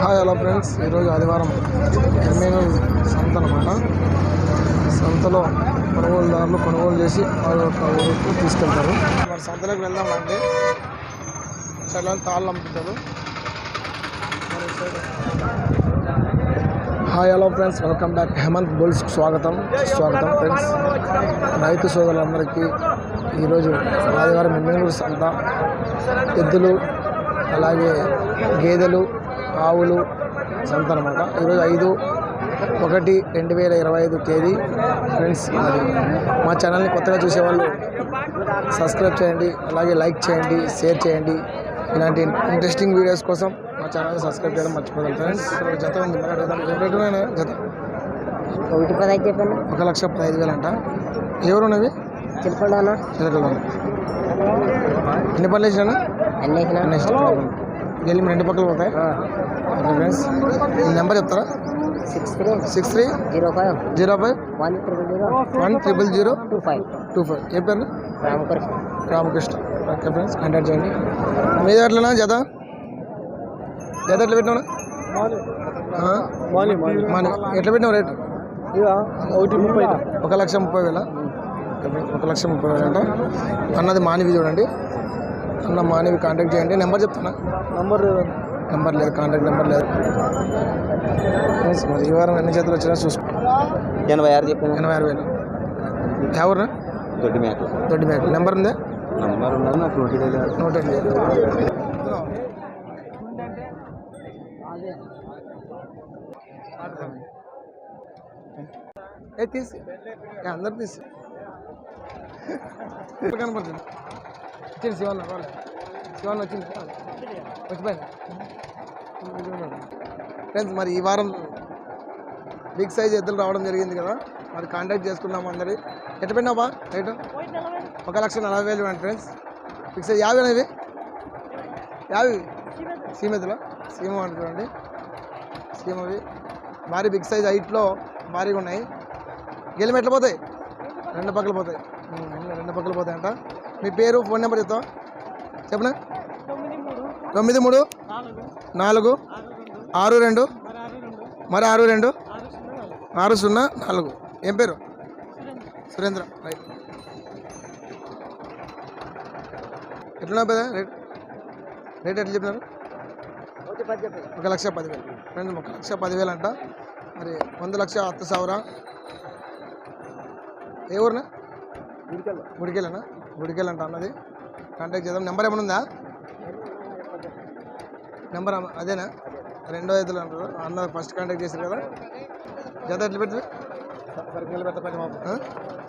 Hi hello friends ఈరోజు ఆదివారం MLA సంత అనమాట సంతలో కొనుగోలుదారులు కొనుగోలు చేసి వాళ్ళ యొక్క ఊరికి తీసుకెళ్తారు. మరి సంతలోకి వెళ్దామండి. చాలా తాళ్ళు అమ్ముతారు మరి hi hello friends welcome back Hemanth bulls స్వాగతం. స్వాగతం ఫ్రెండ్స్ రైతు సోదరులందరికీ ఈరోజు ఆదివారం ఎమ్మెల్యే సంత. ఎద్దులు అలాగే గేదెలు ఆవులు సంత అనమాట ఈరోజు ఐదు ఒకటి రెండు వేల ఇరవై ఐదు తేదీ. ఫ్రెండ్స్ మా ఛానల్ని కొత్తగా చూసేవాళ్ళు సబ్స్క్రైబ్ చేయండి అలాగే లైక్ చేయండి షేర్ చేయండి. ఇలాంటి ఇంట్రెస్టింగ్ వీడియోస్ కోసం మా ఛానల్ని సబ్స్క్రైబ్ చేయడం మర్చిపోదాం ఫ్రెండ్స్. జత ఉంది. జత ఒకటి పదహైదు చెప్పండి. ఒక లక్ష పదహైదు వేలు అంట. ఎవరు ఉన్నవి చెప్పండి అన్న. చిలకలు ఎన్ని పనులు వేసినా. అన్నీ వేసినా? గెలిమి రెండు పక్కలు పోతాయి? Okay friends. ఈ నెంబర్ చెప్తారా? Six three six three zero five. Zero five. One triple zero. One triple zero. Two five. Two five. ఏ పేరు Ramakrishna. Ramakrishna. Okay friends. Contact చేయండి మీద ఎట్లనా? జత? జత ఎట్లా పెట్టినా మాని ఎట్లా పెట్టినావు రేటు? ఒకటి ముప్పై ఒక లక్ష ముప్పై వేల? ఒక లక్ష ముప్పై వేలు అంట. అన్నది మానివి చూడండి. అన్న మానివి కాంటాక్ట్ చేయండి. నెంబర్ చెప్తున్నా నంబర్ నెంబర్ లేదు. కాంటాక్ట్ నెంబర్ లేదు. మరి ఈ వారం ఎన్ని చేతులు వచ్చినా చూసుకో ఎనభై ఆరు చెప్పాను. ఎనభై ఆరు వేలు. ఎవరు? దొడ్డి మేక దొడ్డి మేక. నెంబర్ ఉందా? నంబర్ ఉన్నది నాకు నోటి నూట ఏ తీసి. అందరు తీసి. కనపడుతుంది. వచ్చింది శివన్న వాళ్ళు శివన్న వచ్చింది. వచ్చిపోయింది ఫ్రెండ్స్ మరి ఈ వారం బిగ్ సైజ్ ఎద్దులు రావడం జరిగింది కదా. మరి కాంటాక్ట్ చేసుకున్నాం అందరి. ఎట్ట పెట్టినావా రేటు? ఒక లక్ష నలభై వేలు ఇవ్వండి ఫ్రెండ్స్ బిగ్ సైజ్ యాభై అనేవి యాభై సీమెతులు? సీమ చూడండి సీమవి. భారీ బిగ్ సైజ్ హైట్లో భారీగా ఉన్నాయి. గెలిమి ఎట్లా పోతాయి? రెండు పక్కలు పోతాయి. రెండు పక్కలు పోతాయి అంట. మీ పేరు ఫోన్ నెంబర్ చెప్తావా? చెప్పనా? తొమ్మిది మూడు. నాలుగు. ఆరు రెండు. మరి ఆరు రెండు? ఆరు సున్నా నాలుగు. ఏం పేరు? సురేంద్ర. రైట్. ఎట్లున్నా పేద రేట్? రేట్ ఎట్లా చెప్పినారు? ఒక లక్ష పదివేలు. ఫ్రెండ్స్ ఒక లక్ష పదివేలు అంట మరి వంద లక్ష హత్తు సావర? ఏ ఊరినా? గుడికెళ్ళనా? గుడికెళ్ళ అంట అన్నది. కాంటాక్ట్ చేద్దాం. నెంబర్ ఏమైనా ఉందా? నెంబర్ అదేనా? రెండో ఐదులో అన్నారు అన్న ఫస్ట్ కాంటాక్ట్ చేశారు కదా. జత ఎట్లా పెడుతుంది సరికి పెడతా పది మాపు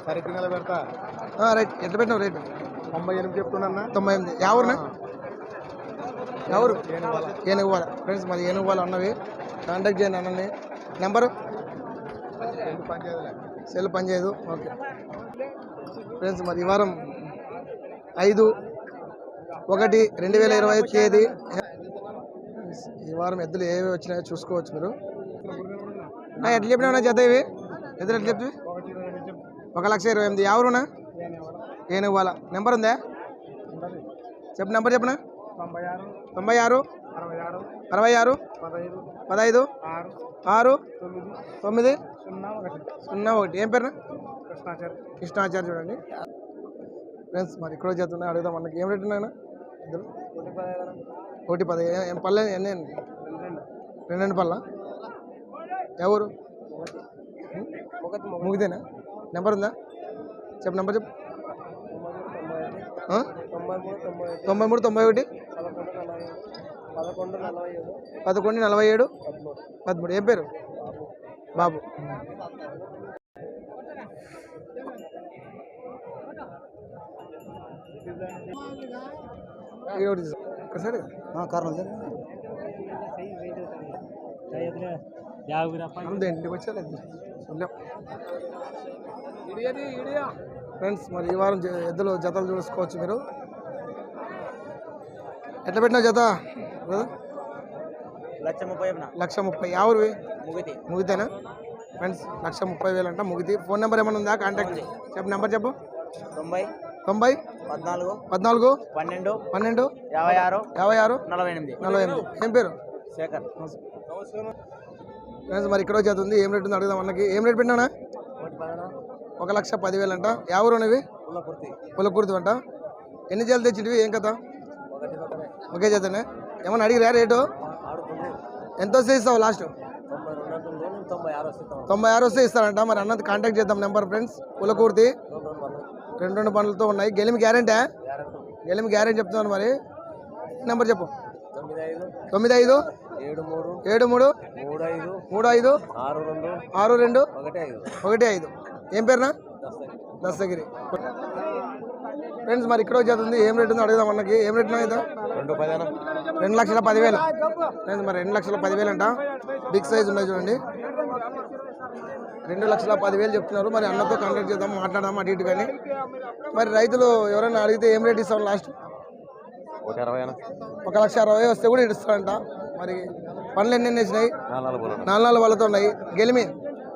సరికి పెడతా. రైట్. ఎట్లా పెట్టినావు రేటు? తొంభై ఎనిమిది చెప్తున్నా తొంభై ఎనిమిది. ఎవరునా ఎవరు ఏనుగువాల. ఫ్రెండ్స్ మరి ఏనుగువాల అన్నవి. కాంటాక్ట్ చేయండి అన్నని నెంబరు? సెల్ పనిచేయదు ఓకే. ఫ్రెండ్స్ మరి ఈ వారం ఐదు ఒకటి రెండు వేల ఇరవై ఐదు తేదీ. ఈ వారం ఎద్దులు ఏవి వచ్చినాయో చూసుకోవచ్చు మీరు. ఎట్లా చెప్పినా జత ఇవి? ఎద్దులు ఎట్లా చెప్తే ఒక లక్ష ఇరవై ఎనిమిది. ఎవరునా ఏనుగువాల నెంబర్ ఉందా? చెప్పు నెంబర్ చెప్పనా? తొంభై ఆరు అరవై ఆరు పదహైదు ఆరు తొమ్మిది సున్నా ఒకటి. ఏం పేరు కృష్ణాచార్య చూడండి. ఫ్రెండ్స్ మరి ఇక్కడ చేస్తున్నా అడుగుదాం. మనకి ఏం రేటు ఉన్నాయన్నా ఇద్దరు? ఒకటి పదహైదు. ఒకటి పది ఎన్ని? రెండు రెండు పళ్ళ? ఎవరు? ముగిదేనా? నెంబర్ ఉందా? చెప్పు నెంబర్ చెప్పు? తొంభై మూడు తొంభై ఒకటి? పదకొండు నలభై ఏడు? పదమూడు. ఏం పేరు? బాబు. ఒకటి తీసుకో. ఒకసారి ఇంటికి వచ్చారు ఫ్రెండ్స్ మరి ఈ వారం ఎద్దులు జతలు చూసుకోవచ్చు మీరు. ఎట్లా పెట్టినా జత? లక్ష ముప్పై లక్ష ముప్పై. ముగితే. ముగితేనా? ఫ్రెండ్స్ లక్ష ముప్పై వేలు అంట ముగితే. ఫోన్ నెంబర్ ఏమైనా ఉందా? కాంటాక్ట్. చెప్పు నెంబర్ చెప్పు. తొంభై. తొంభై? పద్నాలుగు. పద్నాలుగు? పన్నెండు. పన్నెండు? యాభై ఆరు. యాభై ఆరు? నలభై ఎనిమిది. నలభై ఎనిమిది. ఏం పేరు? శేఖర్. ఫ్రెండ్స్ మరి ఇక్కడ వచ్చి ఉంది. ఏం రేట్ ఉంది అడుగుదాం అన్నకి. ఏం రేట్ పెట్టినా ఒక లక్ష పదివేలు అంట ఎవరు అనేవి? పులకూర్తి అంట. ఎన్ని చేలు తెచ్చిటివి? ఏం కథ? ఒకే చేతనే ఏమన్నా అడిగిరా రేటు? ఎంత వస్తే ఇస్తావు లాస్ట్? తొంభై ఆరు వస్తే ఇస్తారంట. మరి అన్నది కాంటాక్ట్ చేద్దాం నెంబర్ ఫ్రెండ్స్. పులకూర్తి రెండు రెండు పనులతో ఉన్నాయి. గెలిమి గ్యారెంటీ? గెలిమి గ్యారెంటీ చెప్తున్నాను మరి. నెంబర్ చెప్పు. తొమ్మిది ఐదు. ఏడు మూడు మూడు ఐదు ఆరు రెండు ఒకటి ఐదు. ఏం పేరునా? దస్తగిరి. ఫ్రెండ్స్ మరి ఇక్కడ వచ్చేది ఏం రేట్ ఉందో అడుగుదాం అన్నకి. ఏం రేట్ అయితే రెండు లక్షల పదివేలు. ఫ్రెండ్స్ మరి రెండు లక్షల పదివేలు అంట. బిగ్ సైజ్ ఉన్నాయి చూడండి. రెండు లక్షల పదివేలు చెప్తున్నారు. మరి అన్నతో కాంటాక్ట్ చేద్దాం మాట్లాడదాం అటు ఇటు కానీ. మరి రైతులు ఎవరైనా అడిగితే ఏం రేట్ ఇస్తాం లాస్ట్? ఒక లక్ష అరవై వస్తే కూడా ఇస్తారంట. మరి పనులు ఎన్ని ఎన్ని వేసినాయి నాలుగు నాలుగు నాలుగు వాళ్ళతో ఉన్నాయి గెలిమి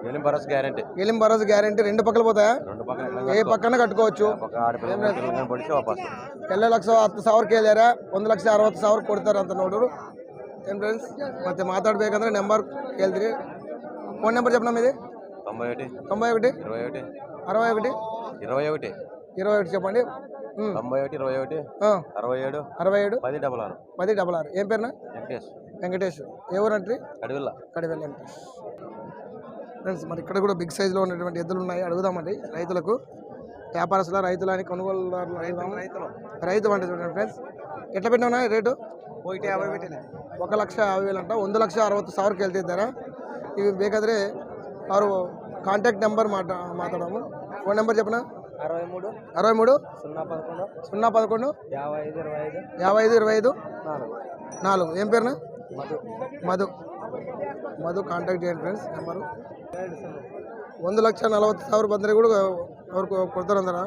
వెళ్ళిన భరోసా గ్యారంటీ గెలిమి భరోసా గ్యారంటీ రెండు పక్కల పోతాయా రెండు పక్కన ఏ పక్కన కట్టుకోవచ్చు ఒక ఆడపిల్ల పొడిచి వాపస్ ಎಲ್ಲ ಲಕ್ಷ ಹತ್ತು ಸಾವಿರ ಕೇಳ್ಯಾರ ಒಂದು ಲಕ್ಷ ಅರವತ್ತು ಸಾವಿರ ಕೊಡ್ತಾರೆ ಅಂತ ನೋಡೋರು ಏನು ಫ್ರೆಂಡ್ಸ್ ಮತ್ತೆ ಮಾತಾಡ್ಬೇಕಂದ್ರೆ ನಂಬರ್ ಕೇಳ್ತೀರಿ ಫೋನ್ ನಂಬರ್ చెప్పినా మీది తొంభై ఒకటి తొంభై ఒకటి ఇరవై ఒకటి అరవై ఒకటి ఇరవై ఒకటి ఇరవై ఒకటి చెప్పండి ఉమ్, తొంభై ఒకటి ఇరవై ఒకటి ఆ, అరవై ఏడు అరవై ఏడు పది డబల్ ఆరు పది డబల్ ఆరు ఏం పేరునా వెంకటేష్ వెంకటేష్. ఎవరంటే కడివెల్ల. కడివెల్ల వెంకటేష్. ఫ్రెండ్స్ మరి ఇక్కడ కూడా బిగ్ సైజులో ఉన్నటువంటి ఎద్దులు ఉన్నాయి. అడుగుదామండి రైతులకు. వ్యాపారస్తుల రైతులు అని కొనుగోలుదారులు రైతులు రైతు అంటే చూడండి ఫ్రెండ్స్ ఎట్లా పెట్టినా రేటు? ఒకటి యాభై పెట్టిన. ఒక లక్ష యాభై వేలు అంట వంద లక్ష అరవై సవర్కి వెళ్తారా ఇవి ಬೇಕಾದರೆ వారు కాంటాక్ట్ నెంబర్ ಮಾತಾ మాట్లాడము ఫోన్ నెంబర్ చెప్పనా? అరవై మూడు అరవై మూడు సున్నా పదకొండు. సున్నా పదకొండు? యాభై ఐదు ఇరవై ఐదు. యాభై ఐదు ఇరవై ఐదు? నాలుగు. నాలుగు. ఏం పేరునా? మధు మధు మధు ಕಾಂಟ್ಯಾಕ್ಟ್ చేయండి ఫ్రెండ్స్ నెంబరు ಒಂದು ಲಕ್ಷ ನಲವತ್ತು ಸಾವಿರ ಬಂದರೆ ಕೂಡ ಅವ್ರು ಕೊ- ಕೊಡ್ತಾರೆ ಅಂದಾರ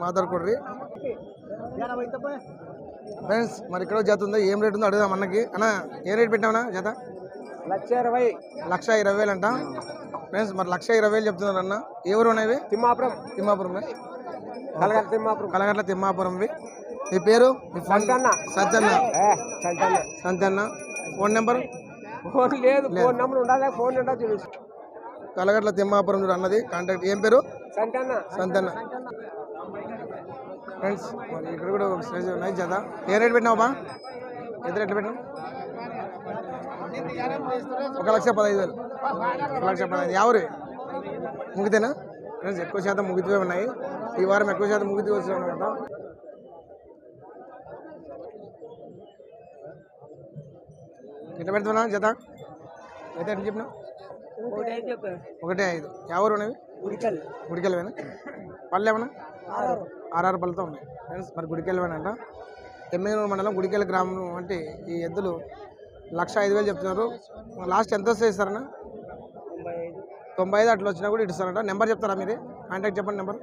మాట్లాడుకోడ్రి ఫ్రెండ్స్ మరి ఇక్కడ జత ఉంది ఏం రేట్ ఉందో అడుగుదాం అన్నకి అన్న ఏ రేట్ పెట్టామన్నా జత లక్ష ఇరవై లక్ష ఇరవై వేలు అంట ఫ్రెండ్స్ మరి లక్ష ఇరవై వేలు చెప్తున్నారు అన్న ఏ ఊరు ఉన్నాయి తిమ్మాపురం తిమ్మాపురం కలగల తిమ్మాపురం కలగట్ల తిమ్మాపురంవి మీ పేరు మీ ఫోన్ సంతన్న. సత్యన్న ఏ చంటలే సంతన్న Phone number? Phone లేదు ఫోన్ నెంబర్ ఉండాలి ఫోన్ ఉండాలి చూడు. కలగట్ల తిమ్మాపురం చూడు అన్నది కాంటాక్ట్. ఏం పేరు? సంతన్న. సంతన్న. ఫ్రెండ్స్ మరి ఇక్కడ కూడా ఒక సైజు ఉన్నాయి జత. ఏ రేట్ పెట్టినావు బా? ఎంత రేట్లు పెట్టినావు? ఒక లక్ష పదహైదు వేలు. ఒక లక్ష పదహైదు. ఎవరు ముగితేనా? ఫ్రెండ్స్ ఎక్కువ శాతం ముగితే ఉన్నాయి. ఈ వారం ఎక్కువ శాతం ముగితే వచ్చాయి అనమాట ఎట్లా పెడుతున్నా జత? అయితే ఎట్లా చెప్పినా ఒకటే ఐదు ఎవరు ఉన్నవి ఉడికల్ గుడికెళ్ళవేనా? పళ్ళు ఏమన్నా? ఆర్ఆర్ పళ్ళతో ఉన్నాయి. ఫ్రెండ్స్ మరి గుడికెళ్ళవేనంట. ఎమ్మెనూరు మండలం గుడికెళ్ళ గ్రామం అంటే ఈ ఎద్దులు లక్ష ఐదు వేలు చెప్తున్నారు. లాస్ట్ ఎంత వస్తే ఇస్తారన్నా? తొంభై ఐదు. అట్లా వచ్చినా కూడా ఇస్తారంట నెంబర్ చెప్తారా మీరు? కాంటాక్ట్ చెప్పండి number.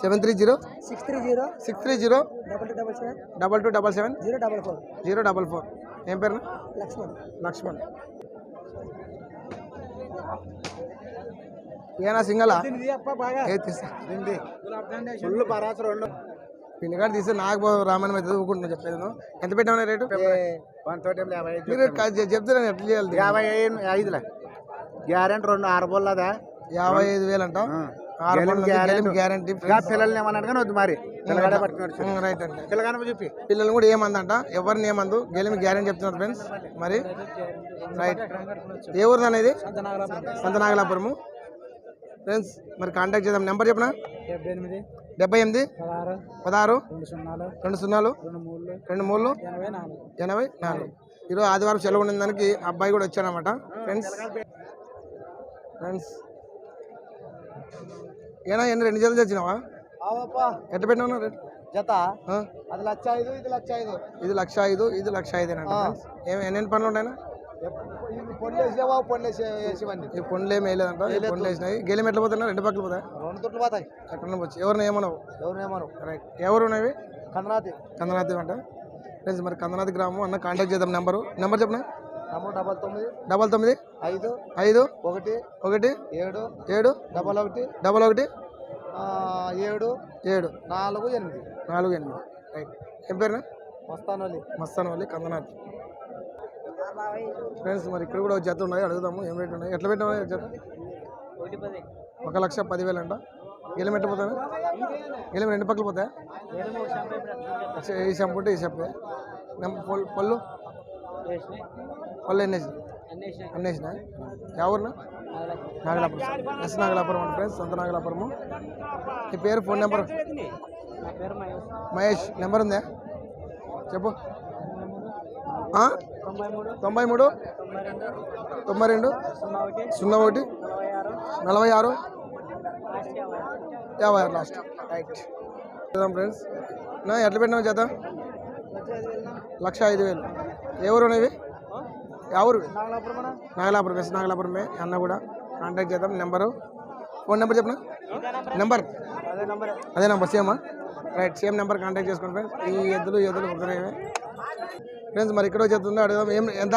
Seven three zero. Six three zero. Six three zero. Double two double seven. Double two double seven. Zero double four. Zero double four. ఏం పేరు? లక్ష్మణ్. లక్ష్మణ్. ఏనా సింగలా? పిల్లగాడు తీస్తే. నాకు రామాయణం అయితే చెప్పేది నువ్వు. ఎంత పెట్టావు రేటు? వన్ తోటి యాభై ఐదు మీరు కా- చె- చెప్తే నేను ఎట్లా చేయాలి? యాభై ఐదులే. గ్యారెంటీ రెండు ఆరు బోల్లదా యాభై ఐదు వేలు అంట గ్యారంటీ పిల్లల్ని ఏమన్నాడు కానీ వద్దు మరి. రైట్ అండి. పిల్లగానే చెప్పి. పిల్లలు కూడా ఏమందంట? ఎవరిని ఏమందు? గెలిమి గ్యారెంటీ చెప్తున్నారు ఫ్రెండ్స్? మరి? రైట్. ఏ ఊరు అనేది సంత నాగలాపురము ఫ్రెండ్స్ మరి కాంటాక్ట్ చేద్దాం. నెంబర్ చెప్పనా? డెబ్బై ఎనిమిది. పదహారు. రెండు సున్నాలు. రెండు మూడు ఎనభై నాలుగు. ఈరోజు ఆదివారం సెలవు ఉన్న దానికి అబ్బాయి కూడా వచ్చాడనమాట ఫ్రెండ్స్ ఫ్రెండ్స్ ఏనా ఎన్ని రెండు జతలు తెచ్చినావా? ఎట్ట పెట్టినావు రేట్ జత? అది లక్ష ఐదు ఇది లక్ష ఐదు. ఇది లక్ష ఐదు ఇది లక్ష ఫ్రెండ్స్ ఏమి ఎన్ని పనులు ఉన్నాయినా ఇది పొండి వేసేవా పొండి వేసి వేసేవన్నీ. ఈ పండ్లు వేయలేదంట పండ్లు వేసినాయి గేలం ఎట్లా పోతున్నా రెండు పక్కలు పోతాయి? రెండు తొట్లు పోతాయి. ఎక్కడ వచ్చి? ఎవరిని ఏమన్నావు ఎవరు ఏమను రైట్ ఎవరు ఉన్నవి? కందనాతి. కందనాథి అంట. ఫ్రెండ్స్ మరి కందనాథి గ్రామం అన్న కాంటాక్ట్ చేద్దాం. నెంబరు నెంబర్ చెప్పనా? డబల్ తొమ్మిది డబల్ తొమ్మిది ఐదు ఐదు ఒకటి ఒకటి ఏడు ఏడు డబల్ ఒకటి డబల్ ఒకటి ఆ, ఏడు ఏడు నాలుగు ఎనిమిది. నాలుగు ఎనిమిది. రైట్ ఏం పేరునా వస్తాను మస్తాన్ వల్లి కందనాథ్. ఫ్రెండ్స్ మరి ఇక్కడ కూడా ఒక జత ఉన్నాయి అడుగుదాము ఏం రేట్ ఉన్నాయి. ఎట్లా పెట్టినా జత? ఒక లక్ష పదివేలు అంట. గెలం ఎట్టపోతాను గెలం రెండు పక్కలు పోతాయా? ఈ షంపు ఉంటే ఈ షంపే పళ్ళు పళ్ళు పళ్ళు ఎన్నేసి అన్నేసిన ఎవరినా నాగలాపురం ఎస్ నాగలాపురం అండి ఫ్రెండ్స్ సొంత నాగలాపురము నీ పేరు ఫోన్ నెంబర్ మహేష్ నెంబర్ ఉందా చెప్పు తొంభై మూడు తొంభై రెండు సున్నా ఒకటి నలభై ఆరు యాభై ఆరు లాస్ట్ రైట్ చూద్దాం ఫ్రెండ్స్ నా ఎట్లా పెట్టినావు చేత లక్ష ఐదు వేలు ఏ ఊరు ఊరు నాగలాపురం ఎస్ నాగలాపురమే. అన్న కూడా కాంటాక్ట్ చేద్దాం. నెంబరు. ఫోన్ నెంబర్ చెప్పనా? నెంబర్. అదే నంబర్. అదే నెంబర్ సేమా? రైట్ సేమ్ నెంబర్ కాంటాక్ట్ చేసుకోండి ఫ్రెండ్స్. ఈ ఎద్దులు ఎద్దులు ఒకరే. ఫ్రెండ్స్ మరి ఇక్కడ చెప్తుందో అడుగుదాం. ఏం ఎంత?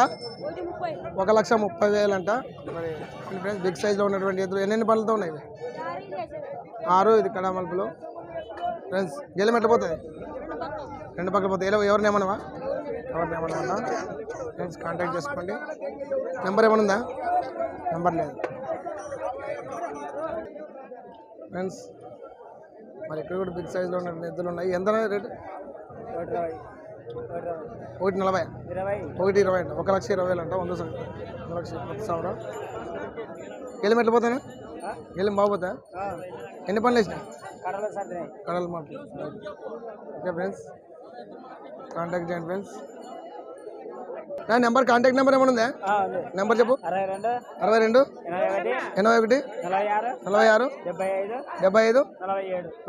ఒక లక్ష ముప్పై వేలు అంట మరి ఫ్రెండ్స్ బిగ్ సైజ్లో ఉన్నటువంటి ఎద్దులు ఎన్నెన్ని పనులతో ఉన్నాయి? ఆరు ఇది కడా మలుపులు ఫ్రెండ్స్ గెలం ఎట్లా పోతుంది? రెండు పక్కల పోతాయి. ఎవరు ఎవరిని ఏమన్నా ఉన్నా ఫ్రెండ్స్ కాంటాక్ట్ చేసుకోండి. నెంబర్ ఏమైనా ఉందా? నెంబర్ లేదు. ఫ్రెండ్స్ మరి ఇక్కడ కూడా బిగ్ సైజ్లో ఉన్న ఎద్దులు ఉన్నాయి. ఎంత రేటు ఒకటి నలభై. ఒకటి ఇరవై అంట. ఒక లక్ష ఇరవై వేలు అంట. వంద సంవత్సరం లక్ష పది సంవత్సరం వెళ్ళి ఎట్లా పోతాను వెళ్ళి బాగుపోతా ఎన్ని పనులు వేసినా కడలు మాటలు ఓకే ఫ్రెండ్స్ కాంటాక్ట్ చేయండి ఫ్రెండ్స్ నా నెంబర్ కాంటాక్ట్ నెంబర్ ఏమైనా ఉందా? నెంబర్ చెప్పు. అరవై రెండు ఎనభై ఒకటి నలభై ఆరు డెబ్బై ఐదు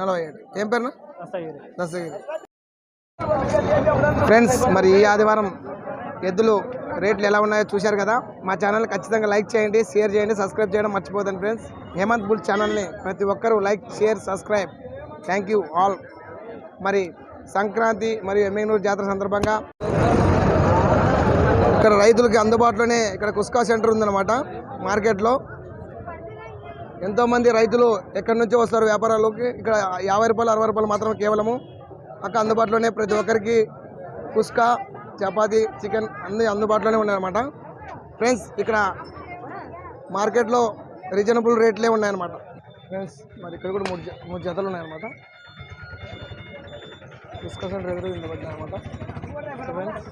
నలభై ఏడు. ఏం పేరునా? వస్తాయి దశగిరి ఫ్రెండ్స్ మరి ఈ ఆదివారం ఎద్దులు రేట్లు ఎలా ఉన్నాయో చూశారు కదా? మా ఛానల్ ఖచ్చితంగా లైక్ చేయండి షేర్ చేయండి సబ్స్క్రైబ్ చేయడం మర్చిపోదండి ఫ్రెండ్స్. హేమంత్ బుల్ ఛానల్ని ప్రతి ఒక్కరూ like share subscribe. Thank you all. మరి సంక్రాంతి మరియు ఎమ్మెగనూరు జాతర సందర్భంగా ఇక్కడ రైతులకి అందుబాటులోనే ఇక్కడ కుస్కా సెంటర్ ఉందన్నమాట మార్కెట్లో. ఎంతోమంది రైతులు ఎక్కడి నుంచో వస్తారు వ్యాపారాలకి ఇక్కడ యాభై రూపాయలు అరవై రూపాయలు మాత్రం కేవలము. అక్కడ అందుబాటులోనే ప్రతి ఒక్కరికి కుస్కా చపాతి చికెన్ అన్నీ అందుబాటులోనే ఉన్నాయన్నమాట. ఫ్రెండ్స్ ఇక్కడ మార్కెట్లో రీజనబుల్ రేట్లే ఉన్నాయన్నమాట. ఫ్రెండ్స్ మరి ఇక్కడ కూడా మూడు జ- మూడు జతలు ఉన్నాయన్నమాట. డిస్కషన్ సెంటర్ ఇంత అనమాట ఫ్రెండ్స్